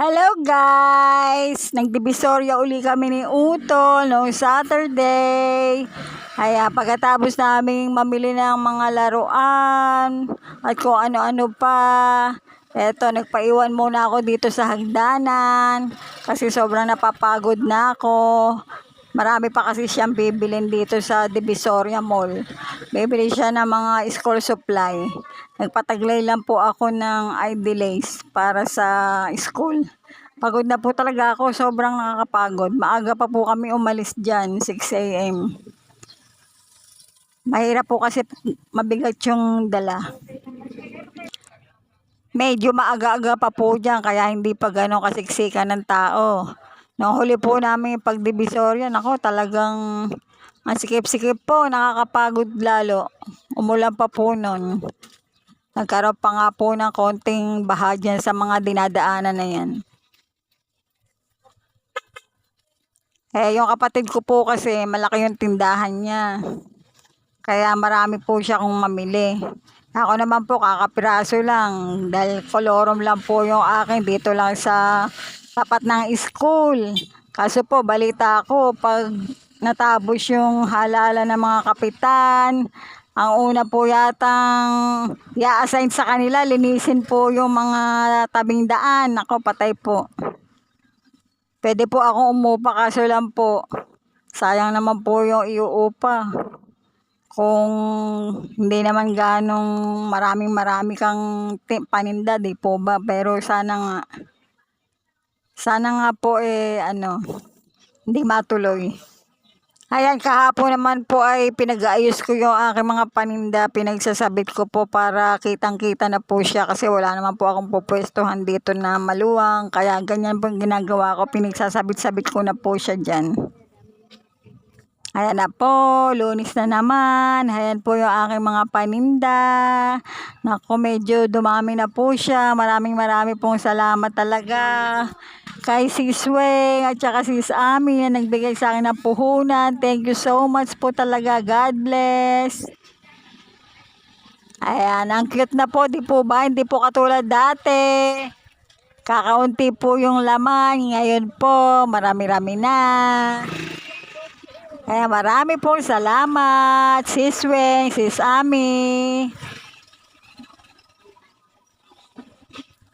Hello guys! Nagdivisorya uli kami ni Utol noong Saturday. Kaya pagkatapos naming mamili ng mga laruan at kung ano-ano pa. Eto, nagpaiwan muna ako dito sa hagdanan kasi sobrang napapagod na ako. Marami pa kasi siyang bibilin dito sa Divisoria Mall. Bibili siya ng mga school supply. Nagpataglay lang po ako ng ID lace para sa school. Pagod na po talaga ako, sobrang nakakapagod. Maaga pa po kami umalis dyan, 6 a.m. Mahirap po kasi mabigat yung dala. Medyo maaga-aga pa po dyan, kaya hindi pa gano'ng kasiksikan ng tao. Nung huli po namin pagdivisorya, nako talagang ang sikip-sikip po, nakakapagod lalo. Umulan pa po nun. Nagkaroon pa nga po ng konting baha sa mga dinadaanan na yan. Eh, yung kapatid ko po kasi malaki yung tindahan niya. Kaya marami po siya kung mamili. Ako naman po kakapiraso lang dahil kolorom lang po yung akin dito lang sa tapat ng school. Kaso po balita ko pag natapos yung halala ng mga kapitan, ang una po yatang i-assign sa kanila, linisin po yung mga tabing daan. Ako, patay po. Pwede po akong umupa kaso lang po, sayang naman po yung iuupa. Kung hindi naman ganong maraming marami kang paninda, di po ba? Pero sana nga, sana nga po eh, ano, hindi matuloy. Ayan, kahapon naman po ay pinag-aayos ko yung aking mga paninda. Pinagsasabit ko po para kitang-kita na po siya kasi wala naman po akong pupwestuhan dito na maluwang. Kaya ganyan po ginagawa ko. Pinagsasabit-sabit ko na po siya dyan. Ayan na po, lunis na naman. Ayan po yung aking mga paninda. Naku, medyo dumami na po siya. Maraming marami pong salamat talaga kay Sis Weng at saka Sis Ami na nagbigay sa akin ng puhunan. Thank you so much po talaga. God bless. Ayan, ang cute na po, di po ba? Hindi po katulad dati. Kakaunti po yung laman. Ngayon po, marami-rami na. Kaya marami pong salamat, Sis Weng, Sis Ami.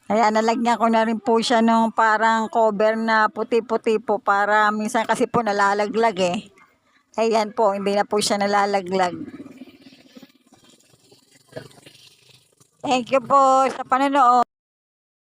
Kaya nalagyan ko na rin po siya nung parang cover na puti-puti po para minsan kasi po nalalaglag eh. Ayan po, hindi na po siya nalalaglag. Thank you po sa panonood.